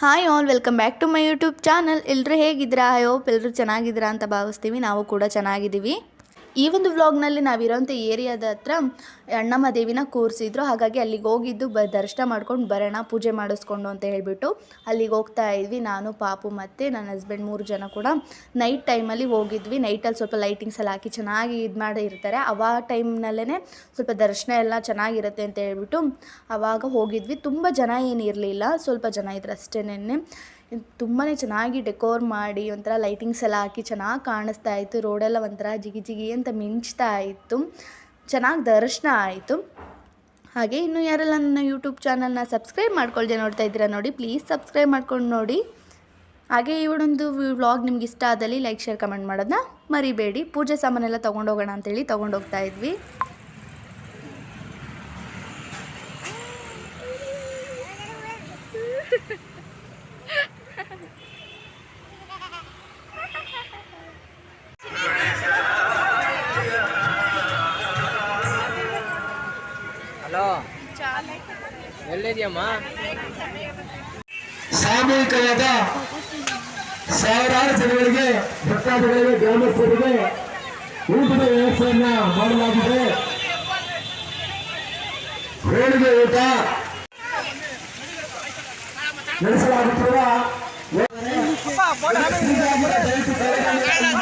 Hi all welcome back to my YouTube channel ಎಲ್ಲರೂ ಹೇಗಿದ್ದೀರಾ? I hope ಎಲ್ಲರೂ ಚೆನ್ನಾಗಿದ್ದೀರಾ ಅಂತ ಭಾವಿಸ್ತೀವಿ. ನಾವು ಕೂಡ ಚೆನ್ನಾಗಿದ್ದೀವಿ. ಈ ಒಂದು ವ್ಲಾಗ್ನಲ್ಲಿ ನಾವಿರೋಂಥ ಏರಿಯಾದ ಹತ್ರ ಅಣ್ಣಮ್ಮ ದೇವಿನ ಕೂರಿಸಿದ್ರು ಹಾಗಾಗಿ ಅಲ್ಲಿಗೆ ಹೋಗಿದ್ದು ಬ, ದರ್ಶನ ಮಾಡ್ಕೊಂಡು ಬರೋಣ, ಪೂಜೆ ಮಾಡಿಸ್ಕೊಂಡು ಅಂತ ಹೇಳಿಬಿಟ್ಟು ಅಲ್ಲಿಗೆ ಹೋಗ್ತಾ ಇದ್ವಿ. ನಾನು, ಪಾಪು ಮತ್ತು ನನ್ನ ಹಸ್ಬೆಂಡ್ ಮೂರು ಜನ ಕೂಡ ನೈಟ್ ಟೈಮಲ್ಲಿ ಹೋಗಿದ್ವಿ. ನೈಟಲ್ಲಿ ಸ್ವಲ್ಪ ಲೈಟಿಂಗ್ಸ್ ಎಲ್ಲ ಹಾಕಿ ಚೆನ್ನಾಗಿ ಇದು ಮಾಡಿ ಇರ್ತಾರೆ. ಟೈಮ್ನಲ್ಲೇ ಸ್ವಲ್ಪ ದರ್ಶನ ಎಲ್ಲ ಚೆನ್ನಾಗಿರುತ್ತೆ ಅಂತ ಹೇಳ್ಬಿಟ್ಟು ಆವಾಗ ಹೋಗಿದ್ವಿ. ತುಂಬ ಜನ ಏನು ಇರಲಿಲ್ಲ. ಸ್ವಲ್ಪ ಜನ ಇದ್ರು ಅಷ್ಟೇನೆ ತುಂಬಾ ಚೆನ್ನಾಗಿ ಡೆಕೋರ್ ಮಾಡಿ ಒಂಥರ ಲೈಟಿಂಗ್ಸ್ ಎಲ್ಲ ಹಾಕಿ ಚೆನ್ನಾಗಿ ಕಾಣಿಸ್ತಾ ಇತ್ತು. ರೋಡೆಲ್ಲ ಒಂಥರ ಜಿಗಿ ಜಿಗಿ ಅಂತ ಮಿಂಚ್ತಾ ಇತ್ತು. ಚೆನ್ನಾಗಿ ದರ್ಶನ ಆಯಿತು. ಹಾಗೆ ಇನ್ನು ಯಾರೆಲ್ಲ ನನ್ನ ಯೂಟ್ಯೂಬ್ ಚಾನಲ್ನ ಸಬ್ಸ್ಕ್ರೈಬ್ ಮಾಡ್ಕೊಳ್ದೆ ನೋಡ್ತಾ ಇದ್ದೀರಾ ನೋಡಿ ಪ್ಲೀಸ್ ಸಬ್ಸ್ಕ್ರೈಬ್ ಮಾಡ್ಕೊಂಡು ನೋಡಿ. ಹಾಗೆ ಈ ವ್ಲಾಗ್ ನಿಮ್ಗೆ ಇಷ್ಟ ಆದಲ್ಲಿ ಲೈಕ್ ಶೇರ್ ಕಮೆಂಟ್ ಮಾಡೋದನ್ನ ಮರಿಬೇಡಿ. ಪೂಜೆ ಸಾಮಾನೆಲ್ಲ ತೊಗೊಂಡೋಗೋಣ ಅಂತೇಳಿ ತೊಗೊಂಡೋಗ್ತಾ ಇದ್ವಿ. ಹಲೋ ಎಲ್ಲಿದ್ಯಮ್ಮ ಸಾಮೂಹಿಕವಾದ ಸಾವಿರಾರು ಜನಗಳಿಗೆ ಭಕ್ತಾದಿಗಳಿಗೆ ಗ್ರಾಮಸ್ಥರಿಗೆ ಊಟದ ವ್ಯವಸ್ಥೆಯನ್ನ ಮಾಡಲಾಗಿದೆ ಹೋಳಿಗೆ ಊಟ ನಡೆಸಲಾಗುತ್ತಿರುವ ದಯವಿಟ್ಟು ಕಾರ್ಯಕ್ರಮವನ್ನು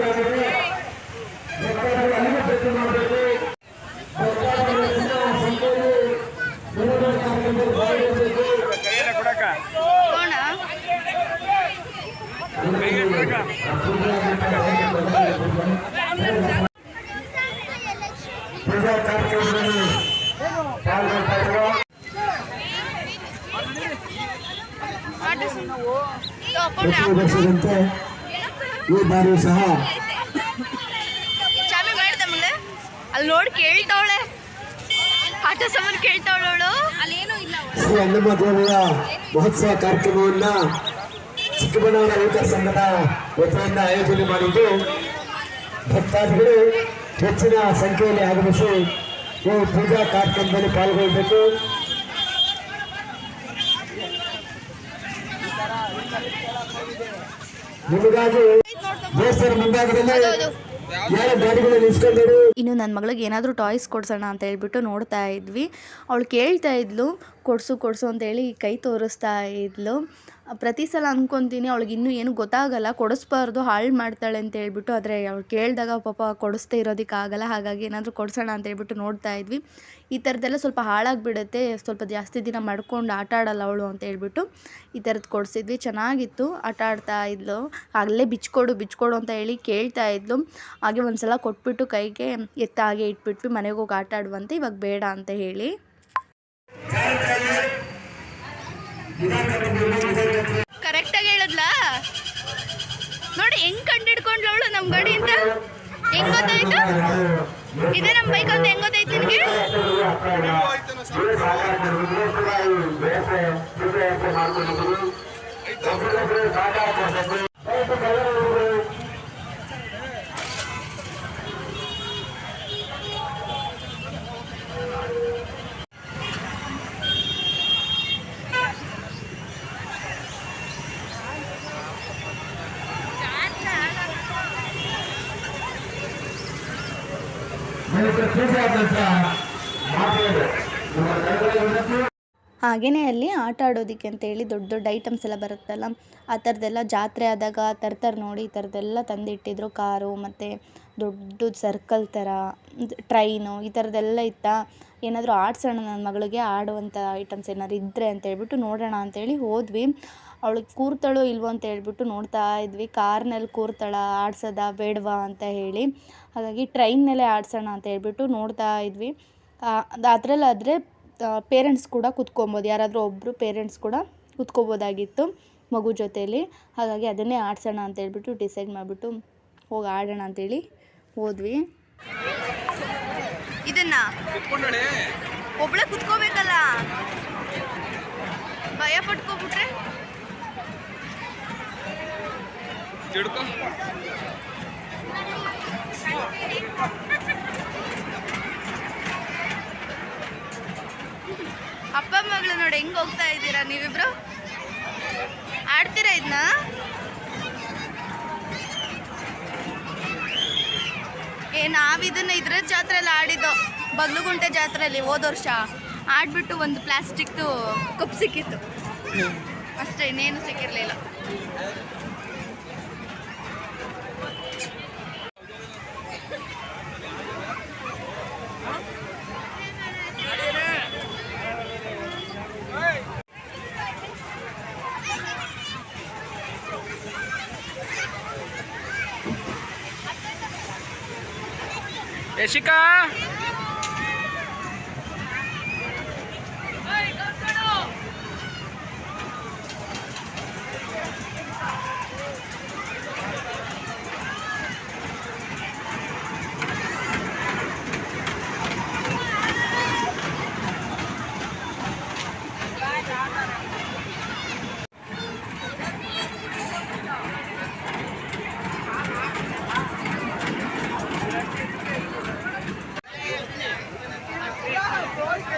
ಪ್ರತಿ ವರ್ಷದಂತೆ ಈ ಬಾರಿ ಸಹ ಚಾಮಿ ಮಾಡಿದ ಮುಂದೆ. ಅಲ್ಲಿ ನೋಡಿ ಕೇಳ್ತಾವಳೆ. ಆಟ ಸಾಮಾನು ಕೇಳ್ತಾವಳು ಅಲ್ಲೇನೂ ಇಲ್ಲ ಶ್ರೀ ಅನ್ನಮ್ಮ ದೇವಿಯ ಮಹೋತ್ಸವ ಕಾರ್ಯಕ್ರಮವನ್ನ ಚಿಕ್ಕಬಳ್ಳಾಪುರ ರೈತ ಸಂಘದ ವತಿಯಿಂದ ಆಯೋಜನೆ ಮಾಡಿದ್ದು ಭಕ್ತಾದಿಗಳು ಹೆಚ್ಚಿನ ಸಂಖ್ಯೆಯಲ್ಲಿ ಆಗಮಿಸಿ ಈ ಪೂಜಾ ಕಾರ್ಯಕ್ರಮದಲ್ಲಿ ಪಾಲ್ಗೊಳ್ಳಬೇಕು. ನಿಮಗಾಗಿ ದೇವಸ್ಥಾನ ಮುಂಭಾಗದಲ್ಲಿ ಇನ್ನು ನನ್ನ ಮಗಳಿಗೆ ಏನಾದರೂ ಟಾಯ್ಸ್ ಕೊಡ್ಸೋಣ ಅಂತ ಹೇಳ್ಬಿಟ್ಟು ನೋಡ್ತಾ ಇದ್ವಿ. ಅವಳು ಕೇಳ್ತಾ ಇದ್ಲು ಕೊಡ್ಸು ಅಂತ ಅಂತೇಳಿ ಕೈ ತೋರಿಸ್ತಾ ಇದ್ಲು. ಪ್ರತಿ ಸಲ ಅಂದ್ಕೊತೀನಿ ಅವಳಿಗೆ ಇನ್ನೂ ಏನು ಗೊತ್ತಾಗಲ್ಲ, ಕೊಡಿಸ್ಬಾರ್ದು, ಹಾಳು ಮಾಡ್ತಾಳೆ ಅಂತ ಹೇಳ್ಬಿಟ್ಟು ಆದರೆ ಅವಳು ಕೇಳಿದಾಗ ಪಾಪ ಕೊಡಿಸ್ದೇ ಇರೋದಕ್ಕಾಗಲ್ಲ ಹಾಗಾಗಿ ಏನಾದರೂ ಕೊಡಿಸೋಣ ಅಂತ ಹೇಳ್ಬಿಟ್ಟು ನೋಡ್ತಾ ಇದ್ವಿ. ಈ ಥರದ್ದೆಲ್ಲ ಸ್ವಲ್ಪ ಹಾಳಾಗಿಬಿಡುತ್ತೆ, ಸ್ವಲ್ಪ ಜಾಸ್ತಿ ದಿನ ಮಡ್ಕೊಂಡು ಆಟ ಆಡಲ್ಲ ಅವಳು ಅಂತ ಹೇಳ್ಬಿಟ್ಟು ಈ ಥರದ್ದು ಕೊಡಿಸಿದ್ವಿ. ಚೆನ್ನಾಗಿತ್ತು, ಆಟ ಆಡ್ತಾ ಇದ್ಲು. ಆಗಲೇ ಬಿಚ್ಕೊಡು ಬಿಚ್ಕೊಡು ಅಂತ ಹೇಳಿ ಕೇಳ್ತಾ ಇದ್ಲು. ಹಾಗೆ ಒಂದು ಸಲ ಕೊಟ್ಬಿಟ್ಟು ಕೈಗೆ ಎತ್ತ ಹಾಗೆ ಇಟ್ಬಿಟ್ವಿ, ಮನೆಗೆ ಹೋಗಿ ಆಟ ಆಡುವಂತೆ, ಇವಾಗ ಬೇಡ ಅಂತ ಹೇಳಿ. ಕರೆಕ್ಟಾಗಿ ಹೇಳಿದ್ಲಾ? ನೋಡಿ, ಹೆಂಗ್ ಕಂಡಿಡ್ಕೊಂಡ್ಲವಳು ನಮ್ಮ ಗಾಡಿಯಿಂದ? ಹೆಂಗ್ ಗೊತ್ತಾಯ್ತು? ಇದೇ ನಮ್ಮ ಬೈಕ್ ಅಂತ ಹೆಂಗ್ ಗೊತ್ತಾಯ್ತು ನಿನಗೆ? ನನಗೆ ಹಾಗೆಯೇ ಅಲ್ಲಿ ಆಟ ಆಡೋದಕ್ಕೆ ಅಂತೇಳಿ ದೊಡ್ಡ ದೊಡ್ಡ ಐಟಮ್ಸ್ ಎಲ್ಲ ಬರುತ್ತಲ್ಲ. ಆ ಥರದ್ದೆಲ್ಲ ಜಾತ್ರೆ ಆದಾಗ ತರ್ತಾರೆ ನೋಡಿ ಈ ಥರದ್ದೆಲ್ಲ ತಂದಿಟ್ಟಿದ್ರು ಕಾರು ಮತ್ತು ದೊಡ್ಡ ಸರ್ಕಲ್ ಥರ ಟ್ರೈನು ಈ ಥರದ್ದೆಲ್ಲ ಇತ್ತಾ? ಏನಾದರೂ ಆಡ್ಸೋಣ ನನ್ನ ಮಗಳಿಗೆ ಆಡುವಂಥ ಐಟಮ್ಸ್ ಏನಾದ್ರು ಇದ್ದರೆ ಅಂತ ಹೇಳ್ಬಿಟ್ಟು ನೋಡೋಣ ಅಂತೇಳಿ ಹೋದ್ವಿ. ಅವಳಿಗೆ ಕೂರ್ತಾಳೋ ಇಲ್ವೋ ಅಂತ ಹೇಳ್ಬಿಟ್ಟು ನೋಡ್ತಾ ಇದ್ವಿ. ಕಾರ್ನಲ್ಲಿ ಕೂರ್ತಾಳ, ಆಡ್ಸೋದಾ ಬೇಡವಾ ಅಂತ ಹೇಳಿ. ಹಾಗಾಗಿ ಟ್ರೈನ್ನಲ್ಲೇ ಆಡ್ಸೋಣ ಅಂತ ಹೇಳ್ಬಿಟ್ಟು ನೋಡ್ತಾ ಇದ್ವಿ. ಅದರಲ್ಲಾದರೆ ಪೇರೆಂಟ್ಸ್ ಕೂಡ ಕುತ್ಕೊಬೋದು. ಯಾರಾದರೂ ಒಬ್ಬರು ಪೇರೆಂಟ್ಸ್ ಕೂಡ ಕೂತ್ಕೋಬೋದಾಗಿತ್ತು ಮಗು ಜೊತೆಯಲ್ಲಿ ಹಾಗಾಗಿ ಅದನ್ನೇ ಆಡ್ಸೋಣ ಅಂತ ಹೇಳ್ಬಿಟ್ಟು ಡಿಸೈಡ್ ಮಾಡಿಬಿಟ್ಟು ಹೋಗಿ ಆಡೋಣ ಅಂತೇಳಿ ಹೋದ್ವಿ. ಇದನ್ನ ಒಬ್ಳೆ ಕುತ್ಕೋಬೇಕಲ್ಲ? ಅಪ್ಪ ಮಗಳು ನೋಡಿ ಹೆಂಗ್ ಹೋಗ್ತಾ ಇದ್ದೀರಾ ನೀವಿಬ್ರು? ಆಡ್ತೀರಾ ಇದನ್ನ ಏ ನಾವಿದನ್ನ ಇದ್ರ ಜಾತ್ರೆಯಲ್ಲಿ ಆಡಿದ್ದು. ಬಗ್ಲುಗುಂಟೆ ಜಾತ್ರೆಯಲ್ಲಿ ಹೋದ ವರ್ಷ ಆಡ್ಬಿಟ್ಟು ಒಂದು ಪ್ಲಾಸ್ಟಿಕ್ದು ಕಪ್ ಸಿಕ್ಕಿತ್ತು. ಅಷ್ಟೇ, ಇನ್ನೇನು ಸಿಕ್ಕಿರಲಿಲ್ಲ. Jessica!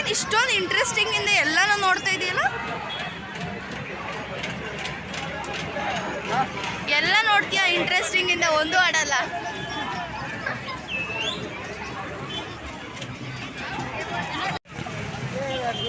ಏನ್ ಇಷ್ಟೊಂದು ಇಂಟ್ರೆಸ್ಟಿಂಗ್ ಇಂದ ಎಲ್ಲಾನು ನೋಡ್ತಾ ಇದೆಯಲ್ಲ? ಎಲ್ಲ ನೋಡ್ತೀಯ ಇಂಟ್ರೆಸ್ಟಿಂಗ್ ಇಂದ? ಒಂದು ಆಡಲ್ಲ ಗಾಡಿ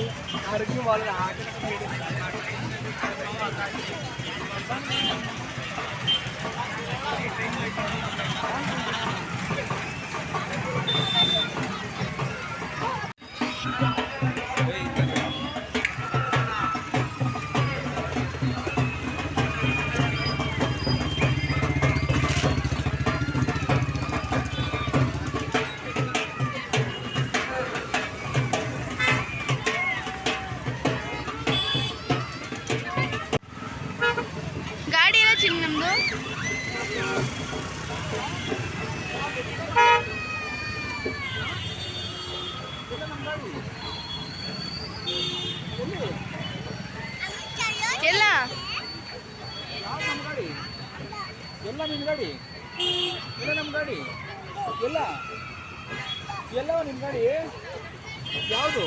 ನಿಮ್ಮ ಗಾಡಿ. ಇದೇ ನಮ್ಮ ಗಾಡಿ. ಎಲ್ಲ ಎಲ್ಲವ ನಿಮ್ಮ ಗಾಡಿ? ಯಾವುದು?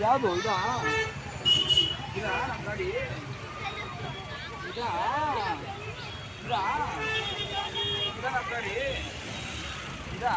ಯಾವುದು? ಇದಾ? ಇದಾ ನಮ್ಮ ಗಾಡಿ? ಇದಾ? ಇದಾ? ಇದಾ ನಮ್ಮ ಗಾಡಿ? ಇದಾ?